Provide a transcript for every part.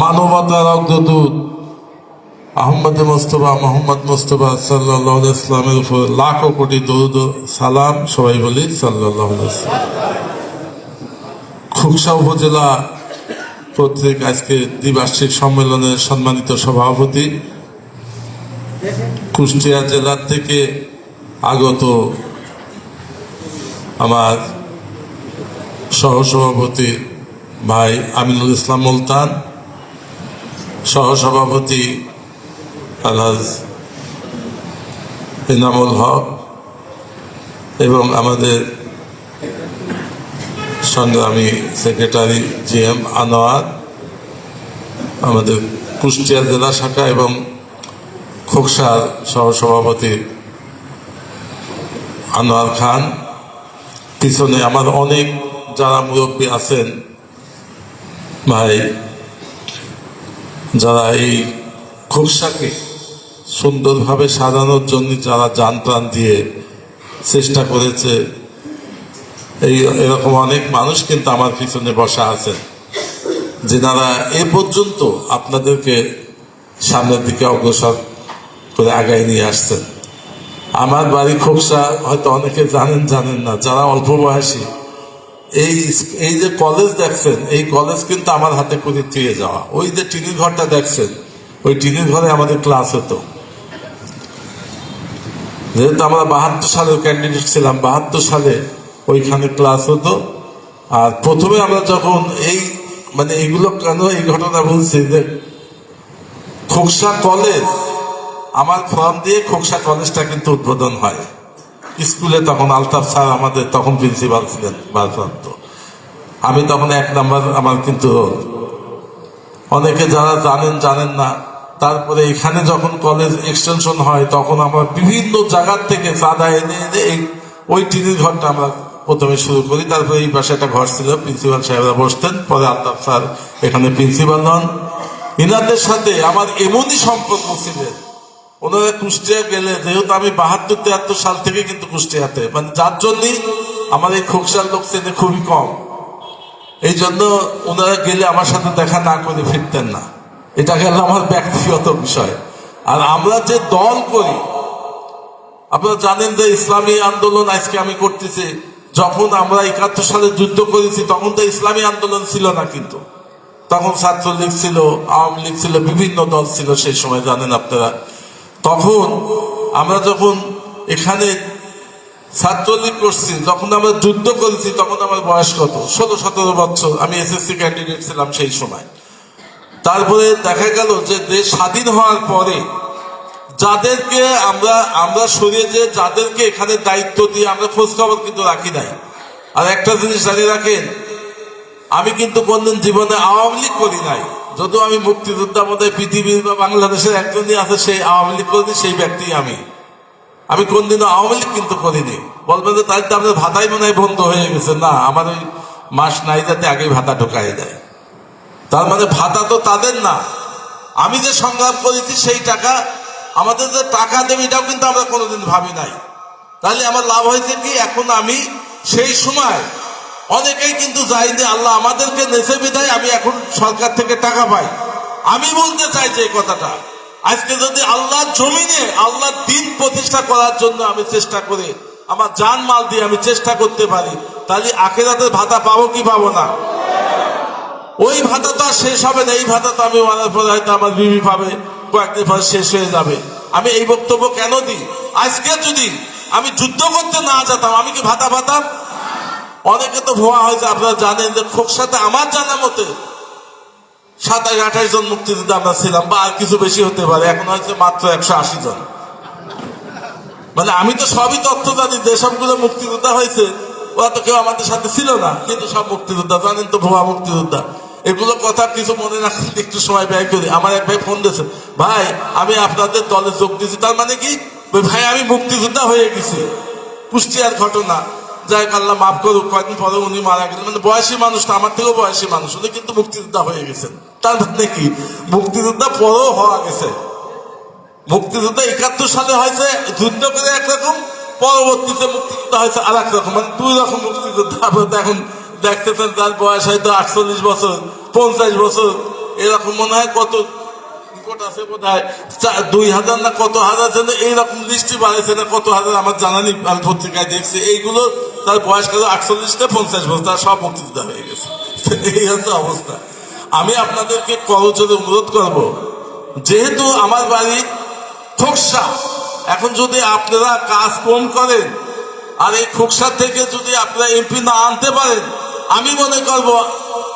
মানবতার অগ্রদূত। আহম্মদ মোস্তফা, মোহাম্মদ মোস্তফা সাল্লাহ ইসলামের উপর লাখো কোটি দরুদ ও সালাম, সবাই বলি সাল্লাহ খুকসা উপজেলা কর্তৃক আজকে দ্বিবার্ষিক সম্মেলনের সম্মানিত সভাপতি। কুষ্টিয়া জেলার থেকে আগত আমার সহসভাপতি ভাই আমিনুল ইসলাম মুলতান। সহসভাপতি আলহাজ ইনামুল হক এবং আমাদের সংগ্রামী সেক্রেটারি জি এম আনোয়ার, আমাদের কুষ্টিয়া জেলা শাখা এবং খোকসার সহসভাপতি আনোয়ার খান। পিছনে আমার অনেক যারা মুরব্বী আছেন, ভাই যারা এই খোকসাকে সুন্দরভাবে সাজানোর জন্য যারা যান প্রাণ দিয়ে চেষ্টা করেছে, এই এরকম অনেক মানুষ কিন্তু আমার পিছনে বসা আছেন, যেনারা এ পর্যন্ত আপনাদেরকে সামনের দিকে অগ্রসর করে আগায় নিয়ে আসছেন। আমার বাড়ি খোকসা হয়তো অনেকে জানেন জানেন না, যারা অল্প বয়সী এই এই যে কলেজ দেখছেন, এই কলেজ কিন্তু আমার হাতে করে দিয়ে যাওয়া ওই যে টিনের ঘরটা দেখছেন, ওই টিনের ঘরে আমাদের ক্লাস হতো। যেহেতু আমরা বাহাত্তর সালের ক্যান্ডিডেট ছিলাম, বাহাত্তর সালে ওইখানে ক্লাস হতো। আর প্রথমে আমরা যখন এই মানে এগুলো কেন এই ঘটনা বলছি যে খোকসা কলেজ, আমার ফর্ম দিয়ে খোকসা কলেজটা কিন্তু উদ্বোধন হয়। স্কুলে তখন আলতাফ স্যার আমাদের তখন প্রিন্সিপাল ছিলেন, ভারপ্রাপ্ত। আমি তখন এক নাম্বার আমার কিন্তু অনেকে যারা জানেন জানেন না। তারপরে এখানে যখন কলেজ এক্সটেনশন হয়, তখন আমরা বিভিন্ন জায়গার থেকে চাঁদা এনে এনে ওই টিনের ঘরটা আমরা প্রথমে শুরু করি। তারপরে এই পাশে একটা ঘর ছিল, প্রিন্সিপাল সাহেবরা বসতেন। পরে আলতাফ স্যার এখানে প্রিন্সিপাল হন। ইনাদের সাথে আমার এমনই সম্পর্ক ছিলেন ওনারা কুষ্টিয়া গেলে, যেহেতু আমি বাহাত্তর, তিয়াত্তর সাল থেকে কিন্তু কুষ্টিয়াতে মানে যার জন্যই আমার এই খোকসার লোক চেনে খুবই কম। এই জন্য ওনারা গেলে আমার সাথে দেখা না করে ফিরতেন না। এটা গেল আমার ব্যক্তিগত বিষয়। আর আমরা যে দল করি, আপনারা জানেন যে ইসলামী আন্দোলন আজকে আমি করতেছি। যখন আমরা একাত্তর সালে যুদ্ধ করেছি, তখন তো ইসলামী আন্দোলন ছিল না কিন্তু। তখন ছাত্রলীগ ছিল, আওয়ামী লীগ ছিল, বিভিন্ন দল ছিল সেই সময়, জানেন আপনারা। তখন আমরা যখন এখানে ছাত্রলীগ করছি, যখন আমরা যুদ্ধ করেছি, তখন আমার বয়স কত? ষোলো, সতেরো বছর। আমি এসএসসি ক্যান্ডিডেট ছিলাম সেই সময়। তারপরে দেখা গেল যে দেশ স্বাধীন হওয়ার পরে যাদেরকে আমরা আমরা সরিয়ে যে যাদেরকে এখানে দায়িত্ব দিয়ে আমরা খোঁজ খবর কিন্তু রাখি নাই। আর একটা জিনিস জানিয়ে রাখেন, আমি কিন্তু কোনদিন জীবনে আওয়ামী লীগ করি নাই। যদিও আমি মুক্তিযোদ্ধা মধ্যে পৃথিবীর বা বাংলাদেশের একজনই আছে, সেই আওয়ামী লীগ করিনি, সেই ব্যক্তি আমি। আমি কোনদিনও আওয়ামী লীগ কিন্তু করিনি। বলবেন যে তাই তো আপনার ভাতাই মনে হয় বন্ধ হয়ে গেছে। না, আমার ওই মাস নাই যাতে আগে ভাতা ঢোকাই দেয়। তার মানে ভাতা তো তাদের না। আমি যে সংগ্রাম করেছি সেই টাকা, আমাদের যে টাকা দেবে এটাও কিন্তু আমরা কোনোদিন ভাবি নাই। তাহলে আমার লাভ হয়েছে কি? এখন আমি সেই সময় অনেকেই কিন্তু যাইনি আল্লাহ আমাদেরকে নেচে বিদায় আমি এখন সরকার থেকে টাকা পাই। আমি বলতে চাই যে কথাটা। আজকে যদি আল্লাহ জমিনে আল্লাহ দিন প্রতিষ্ঠা করার জন্য আমি চেষ্টা করে, আমার জান মাল দিয়ে আমি চেষ্টা করতে পারি, তাহলে আখেরাতের ভাতা পাবো কি পাবো না? ওই ভাতা তো আর শেষ হবে না, এই ভাতা তো আমি মারার পরে হয়তো আমার বিবি পাবে, কয়েকদিন পরে শেষ হয়ে যাবে। আমি এই বক্তব্য কেন দিই? আজকে যদি আমি যুদ্ধ করতে না যেতাম, আমি কি ভাতা পাতাম? অনেকে তো ভুয়া হয়েছে আপনারা জানেন যে খোকসাতে আমার জানা মতে সাতাশ, আঠাশ জন মুক্তিযোদ্ধা আমরা ছিলাম বা আর কিছু বেশি হতে পারে। এখন হয়েছে মাত্র একশো আশি জন। মানে আমি তো সবই তথ্য জানি, যে সবগুলো মুক্তিযোদ্ধা হয়েছে, ওরা তো কেউ আমাদের সাথে ছিল না, কিন্তু সব মুক্তিযোদ্ধা, জানেন তো ভুয়া মুক্তিযোদ্ধা। এগুলো কথা কিছু মনে রাখতে একটু সময় ব্যয় করি। আমার এক ভাই ফোন দিয়েছে, ভাই, আমি আপনাদের দলে যোগ দিয়েছি। তার মানে কি? ভাই, আমি মুক্তিযোদ্ধা হয়ে গেছি। কুষ্টিয়ার ঘটনা। যাই আল্লাহ মাফ করুক, কয়েকদিন পরে উনি মারা গেলেন। মানে বয়সী মানুষ তো, আমার থেকেও বয়সী মানুষ, উনি কিন্তু মুক্তিযোদ্ধা হয়ে গেছেন। তার মানে কি? মুক্তিযোদ্ধা পরেও হওয়া গেছে। মুক্তিযুদ্ধ একাত্তর সালে হয়েছে, যুদ্ধ করে একরকম, পরবর্তীতে মুক্তিযুদ্ধ হয়েছে আর এক রকম মানে দুই রকম মুক্তিযুদ্ধ আপনারা এখন দেখতেছেন তার বয়স হয়তো আটচল্লিশ বছর, পঞ্চাশ বছর, এরকম মনে হয় কত রিপোর্ট আছে বোধ হয় দুই হাজার না কত হাজার যেন এইরকম লিস্টই বাড়াইছে না, কত হাজার আমার জানা নেই, আমি পত্রিকায় দেখছি। এইগুলো তার বয়স কাল আটচল্লিশ থেকে পঞ্চাশ বছর, তার সব মুক্তিযোদ্ধা হয়ে গেছে। এই হচ্ছে অবস্থা। আমি আপনাদেরকে করজোরে অনুরোধ করব, যেহেতু আমার বাড়ি খোকসা, এখন যদি আপনারা কাজ কম করেন, আর এই খোকসা থেকে যদি আপনারা এমপি না আনতে পারেন, আমি মনে করব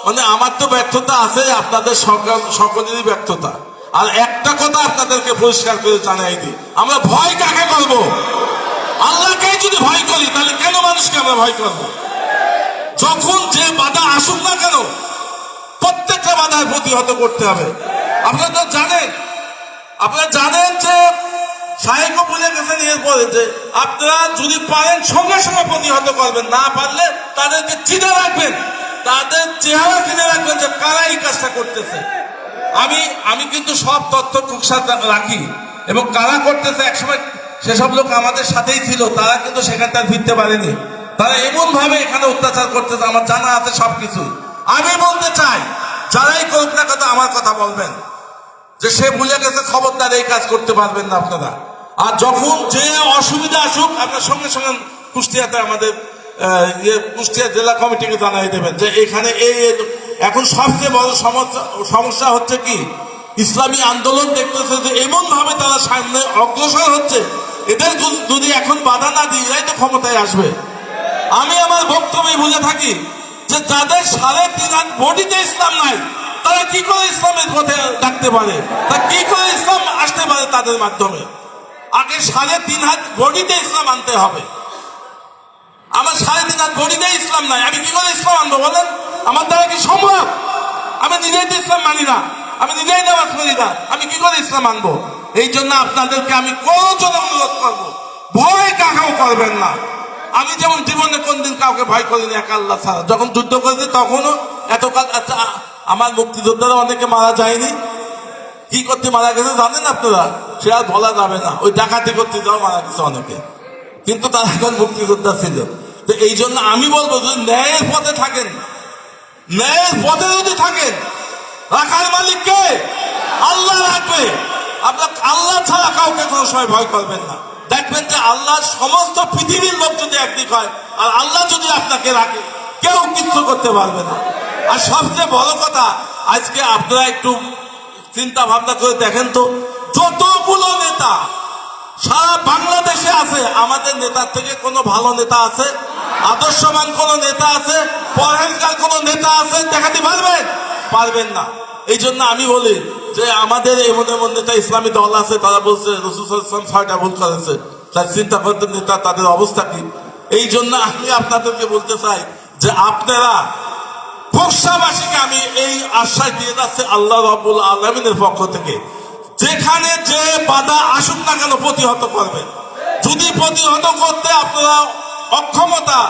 মানে আমার তো ব্যর্থতা আছে, আপনাদের সকল, সকলেরই ব্যর্থতা। আর একটা কথা আপনাদেরকে পরিষ্কার করে জানাই দিই, আমরা ভয় কাকে করব আল্লাহকে যদি ভয় করি, তাহলে কেন মানুষকে আমরা ভয় করব? যখন যে বাধা আসুক না কেন, প্রত্যেকটা বাধায় প্রতিহত করতে হবে। আপনারা তো জানেন, আপনারা জানেন যে সাহেব বলে গেছেন এরপরে যে আপনারা যদি পারেন, সঙ্গে সঙ্গে প্রতিহত করবেন, না পারলে তাদেরকে চিনে রাখবেন, তাদের চেহারা চিনে রাখবেন যে কারা এই কাজটা করতেছে। আমি আমি কিন্তু সব তথ্য কুকসাতে রাখি এবং কারা করতেছে, একসময় সেসব লোক আমাদের সাথেই ছিল, তারা কিন্তু সেখানটা ফিরতে পারেনি। তারা এমন ভাবে এখানে অত্যাচার করতেছে আমার জানা আছে সবকিছু আমি বলতে চাই, যারাই করুক না কথা আমার কথা বলবেন। যে সে ভুলে গেছে, খবরদার এই কাজ করতে পারবেন না আপনারা। আর যখন যে অসুবিধা আসুক আপনার সঙ্গে সঙ্গে কুষ্টিয়াতে আমাদের ইয়ে কুষ্টিয়া জেলা কমিটিকে জানাই দেবেন যে এখানে এই এখন সবচেয়ে বড় সমস্যা সমস্যা হচ্ছে কি? ইসলামী আন্দোলন দেখতেছে যে এমন ভাবে তারা সামনে অগ্রসর হচ্ছে এদের যদি- এখন বাধা না দিই, এরাই তো ক্ষমতায় আসবে। আমি আমার বক্তব্যে বুঝে থাকি যে যাদের সাড়ে তিন বডিতে ইসলাম নাই, তারা কি করে ইসলামের পথে ডাকতে পারে? তা কি করে ইসলাম আসতে পারে তাদের মাধ্যমে? আগে সাড়ে তিন হাত বডিতে ইসলাম আনতে হবে। আমার সাড়ে তিন হাত বডিতে ইসলাম নাই, আমি কি করে ইসলাম আনব বলেন? আমার দ্বারা কি সম্ভব? আমি নিজেই তো ইসলাম মানি না, আমি নিজেই নামাজ পড়ি না, আমি কি করে ইসলাম আনব? এই জন্য আপনাদেরকে আমি কোন অনুরোধ করব। ভয় কাকাও করবেন না। আমি যেমন জীবনে কোনদিন কাউকে ভয় করিনি, এক আল্লাহ ছাড়া। যখন যুদ্ধ করেছি, তখনও এত কাজ আমার মুক্তিযোদ্ধারা অনেকে মারা যায়নি। কি করতে মারা গেছে জানেন আপনারা? সে আর বলা যাবে না। ওই ডাকাতি করতে যাও মারা গেছে অনেকে। কিন্তু তারা এখন মুক্তিযোদ্ধা ছিল। তো এই জন্য আমি বলব, যদি ন্যায়ের পথে থাকেন, ন্যায়ের পথে যদি থাকেন রাখার মালিক কে আল্লাহ রাখবে আপনার আল্লাহ ছাড়া কাউকে কোনো সময় ভয় করবেন না। দেখবেন যে আল্লাহ সমস্ত পৃথিবীর লোক যদি একদিক হয়, আর আল্লাহ যদি আপনাকে রাখে, কেউ কিচ্ছু করতে পারবে না। আর সবচেয়ে বড় কথা, আজকে আপনারা একটু চিন্তা ভাবনা করে দেখেন তো, যতগুলো নেতা সারা বাংলাদেশে আছে, আমাদের নেতার থেকে কোনো ভালো নেতা আছে? আদর্শমান কোনো নেতা আছে? পরহেজগার কোনো নেতা আছে? দেখাতে পারবেন? পারবেন না। এই জন্য আমি বলি যে আমাদের এমন এমন নেতা ইসলামী দল আছে, তারা বলছে রসুল ইসলাম ছয়টা ভুল করেছে। তার চিন্তা করতে নেতা, তাদের অবস্থা কি? এই জন্য আমি আপনাদেরকে বলতে চাই যে আপনারা ফোকসাবাসীকে আমি এই আশ্বাস দিয়ে যাচ্ছে আল্লাহ রবুল আলমিনের পক্ষ থেকে। যেখানে যে বাধা আসুক না কেন প্রতিহত করবেন যদি প্রতিহত করতে আপনারা অক্ষমতা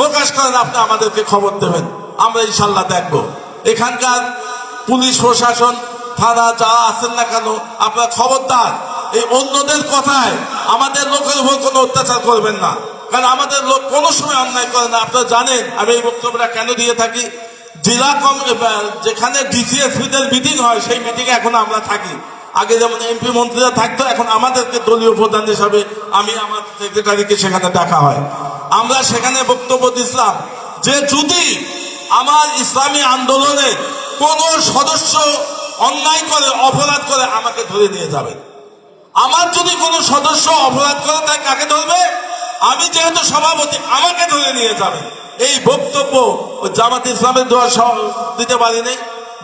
প্রকাশ করেন, আপনি আমাদেরকে খবর দেবেন। আমরা ইনশাল্লাহ দেখব। এখানকার পুলিশ প্রশাসন থানা যা আছেন না কেন, আপনার খবরদার। এই অন্যদের কথায় আমাদের লোকের উপর কোনো অত্যাচার করবেন না। কারণ আমাদের লোক কোনো সময় অন্যায় করে না। আপনারা জানেন, আমি এই বক্তব্যটা কেন দিয়ে থাকি? জেলা কম যেখানে ডিসিএসপিদের মিটিং হয়, সেই মিটিংয়ে এখন আমরা থাকি। আগে যেমন এমপি মন্ত্রীরা থাকতো, এখন আমাদেরকে দলীয় প্রধান হিসাবে আমি আমার সেক্রেটারিকে সেখানে ডাকা হয়। আমরা সেখানে বক্তব্য দিছিলাম যে যদি আমার ইসলামী আন্দোলনে কোনো সদস্য অন্যায় করে, অপরাধ করে আমাকে ধরে নিয়ে যাবে। আমার যদি কোনো সদস্য অপরাধ করে, তাই কাকে ধরবে? আমি যেহেতু সভাপতি, আমাকে ধরে নিয়ে যাবে। এই বক্তব্য জামাত ইসলামের দেওয়া দিতে পারিনি।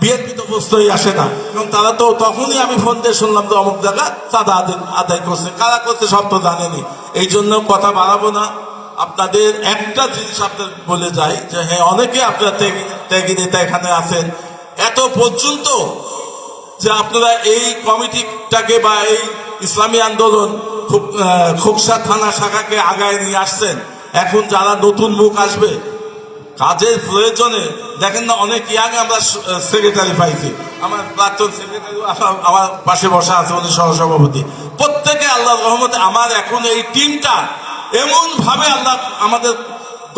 বিএনপি তো বুঝতেই আসে না। এবং তারা তো তখনই আমি ফোন দিয়ে শুনলাম তো অমুক জায়গা চাঁদা আদায় করছে। কারা করছে সব তো জানেনি। এই জন্য কথা বাড়াবো না। আপনাদের একটা জিনিস আপনার বলে যাই যে হ্যাঁ অনেকে আপনারা ত্যাগী ত্যাগী নেতা এখানে আছেন। এত পর্যন্ত যে আপনারা এই কমিটিটাকে বা এই ইসলামী আন্দোলন খোকসা থানা শাখাকে আগায় নিয়ে আসছেন। এখন যারা নতুন মুখ আসবে, কাজের প্রয়োজনে, দেখেন না, অনেক ইয়াং আমরা সেক্রেটারি পাইছি। আমার প্রাক্তন সেক্রেটারি আমার পাশে বসা আছে, উনি সহসভাপতি। প্রত্যেকে আল্লাহ রহমতে আমার এখন এই টিমটা এমন ভাবে আল্লাহ আমাদের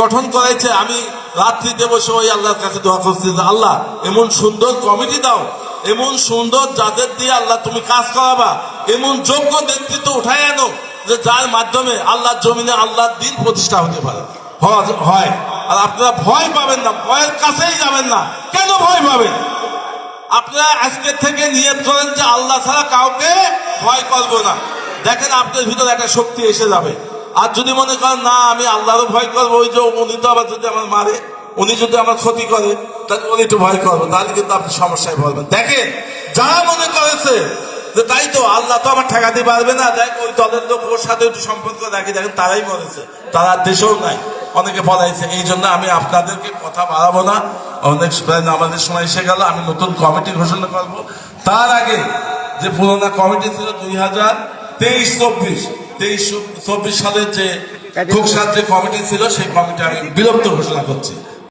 গঠন করেছে, আমি রাত্রিতে বসে ওই আল্লাহর কাছে দোয়া করছি আল্লাহ, এমন সুন্দর কমিটি দাও এমন সুন্দর যাদের দিয়ে আল্লাহ তুমি কাজ করাবা। এমন যোগ্য নেতৃত্ব উঠাই আনো যে যার মাধ্যমে আল্লাহর জমিনে আল্লাহর দিন প্রতিষ্ঠা হতে পারে। হয় আর আপনারা ভয় পাবেন না, ভয়ের কাছেই যাবেন না। কেন ভয় পাবেন? আপনারা আজকে থেকে নিয়ত করেন যে আল্লাহ ছাড়া কাউকে ভয় করব না। দেখেন আপনার ভিতরে একটা শক্তি এসে যাবে। আর যদি মনে করেন, না, আমি আল্লাহরও ভয় করব, ওই যে উনি তো আবার যদি আমার মারে। উনি যদি আমার ক্ষতি করে তাহলে উনি একটু ভয় করব তাহলে কিন্তু আপনি সমস্যায় পড়বেন। দেখেন যা মনে করেছে যে তাই তো আল্লাহ তো আমার ঠেকাতে পারবে না। দেখ ওই দলের লোক ওর সাথে একটু সম্পর্ক রাখি দেখেন তারাই মরেছে তারা দেশেও নাই। অনেকে পড়াইছে এই জন্য আমি আপনাদেরকে কথা বাড়াবো না। অনেক আমাদের সময় এসে গেল আমি নতুন কমিটি ঘোষণা করব। তার আগে যে পুরোনো কমিটি ছিল দুই হাজার তেইশ চব্বিশ তেইশ চব্বিশ সালের যে খুকসার যে কমিটি ছিল সেই কমিটি আমি বিলুপ্ত ঘোষণা করছি।